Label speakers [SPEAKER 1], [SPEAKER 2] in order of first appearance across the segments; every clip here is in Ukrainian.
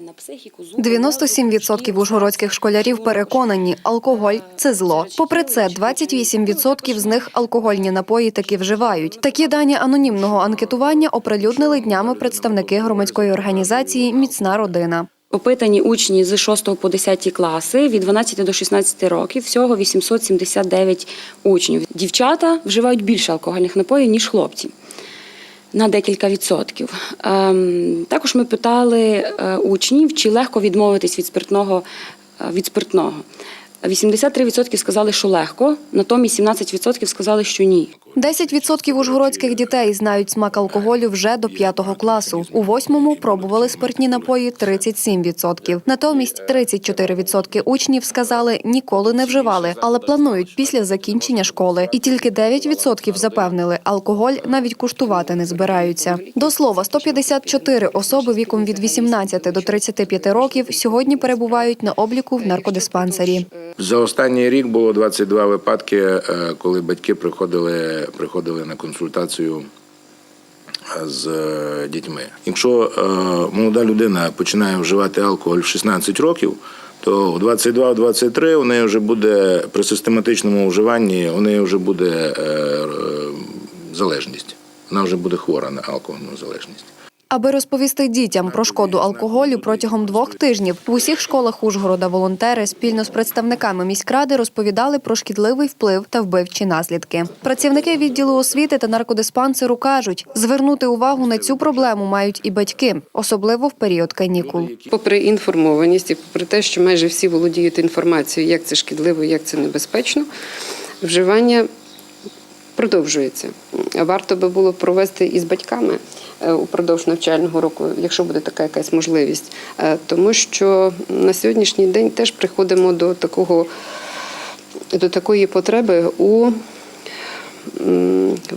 [SPEAKER 1] На психіку, зуби,
[SPEAKER 2] 97% ужгородських школярів переконані, алкоголь це зло. Попри це, 28% з них алкогольні напої таки вживають. Такі дані анонімного анкетування оприлюднили днями представники громадської організації Міцна родина.
[SPEAKER 1] Опитані учні з 6 по 10 класи від 12 до 16 років, всього 879 учнів. Дівчата вживають більше алкогольних напоїв, ніж хлопці. На декілька відсотків. Ем, також ми питали е, учнів, чи легко відмовитись від спиртного. е, від спиртного. 83% сказали, що легко, натомість 17% сказали, що ні.
[SPEAKER 2] 10% ужгородських дітей знають смак алкоголю вже до 5 класу. У восьмому пробували спиртні напої 37%. Натомість 34% учнів сказали ніколи не вживали, але планують після закінчення школи. І тільки 9% запевнили, алкоголь навіть куштувати не збираються. До слова, 154 особи віком від 18 до 35 років сьогодні перебувають на обліку в наркодиспансері.
[SPEAKER 3] За останній рік було 22 випадки, е, коли батьки приходили, приходили на консультацію е, з е, дітьми. Якщо е, молода людина починає вживати алкоголь в 16 років, то в 22-23 у неї вже буде при систематичному вживанні, у неї вже буде залежність. Вона вже буде хвора на алкогольну залежність.
[SPEAKER 2] Аби розповісти дітям про шкоду алкоголю протягом двох тижнів в усіх школах Ужгорода волонтери спільно з представниками міськради розповідали про шкідливий вплив та вбивчі наслідки. Працівники відділу освіти та наркодиспансеру кажуть, звернути увагу на цю проблему мають і батьки, особливо в період канікул.
[SPEAKER 4] Попри інформованість і попри те, що майже всі володіють інформацією, як це шкідливо, як це небезпечно, вживання продовжується. Варто би було провести із батьками е, упродовж навчального року, якщо буде така якась можливість, Е, тому що на сьогоднішній день теж приходимо до такого до такої потреби у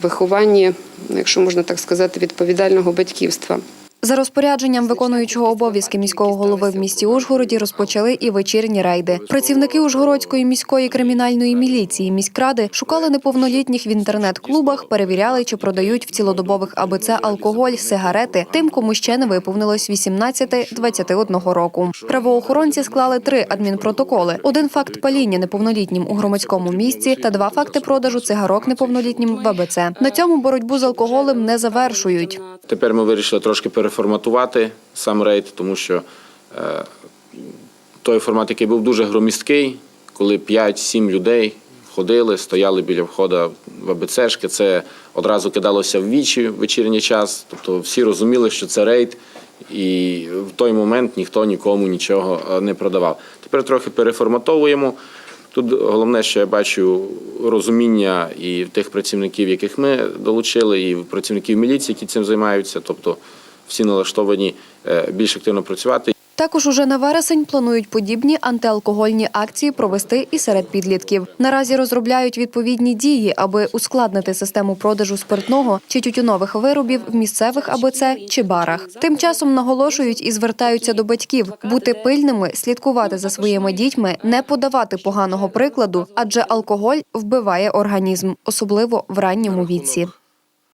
[SPEAKER 4] вихованні, якщо можна так сказати, відповідального батьківства.
[SPEAKER 2] За розпорядженням виконуючого обов'язки міського голови в місті Ужгороді розпочали і вечірні рейди. Працівники Ужгородської міської кримінальної міліції міськради шукали неповнолітніх в інтернет-клубах, перевіряли, чи продають в цілодобових АБЦ алкоголь, сигарети тим, кому ще не виповнилось 18-21 року. Правоохоронці склали три адмінпротоколи: один факт паління неповнолітнім у громадському місці та два факти продажу цигарок неповнолітнім в АБЦ. На цьому боротьбу з алкоголем не завершують.
[SPEAKER 5] Тепер ми вирішили трошки переформатувати сам рейд, тому що е, той формат, який був дуже громісткий, коли 5-7 людей ходили, стояли біля входу в АБЦшки, це одразу кидалося в вічі в вечірній час. Тобто всі розуміли, що це рейд, і в той момент ніхто нікому нічого е, не продавав. Тепер трохи переформатовуємо. Тут головне, що я бачу розуміння і тих працівників, яких ми долучили, і працівників міліції, які цим займаються. Тобто всі налаштовані е, більш активно працювати.
[SPEAKER 2] Також уже на вересень планують подібні антиалкогольні акції провести і серед підлітків. Наразі розробляють відповідні дії, аби ускладнити систему продажу спиртного чи тютюнових виробів в місцевих АБЦ чи барах. Тим часом наголошують і звертаються до батьків бути пильними, слідкувати за своїми дітьми, не подавати поганого прикладу, адже алкоголь вбиває організм, особливо в ранньому віці.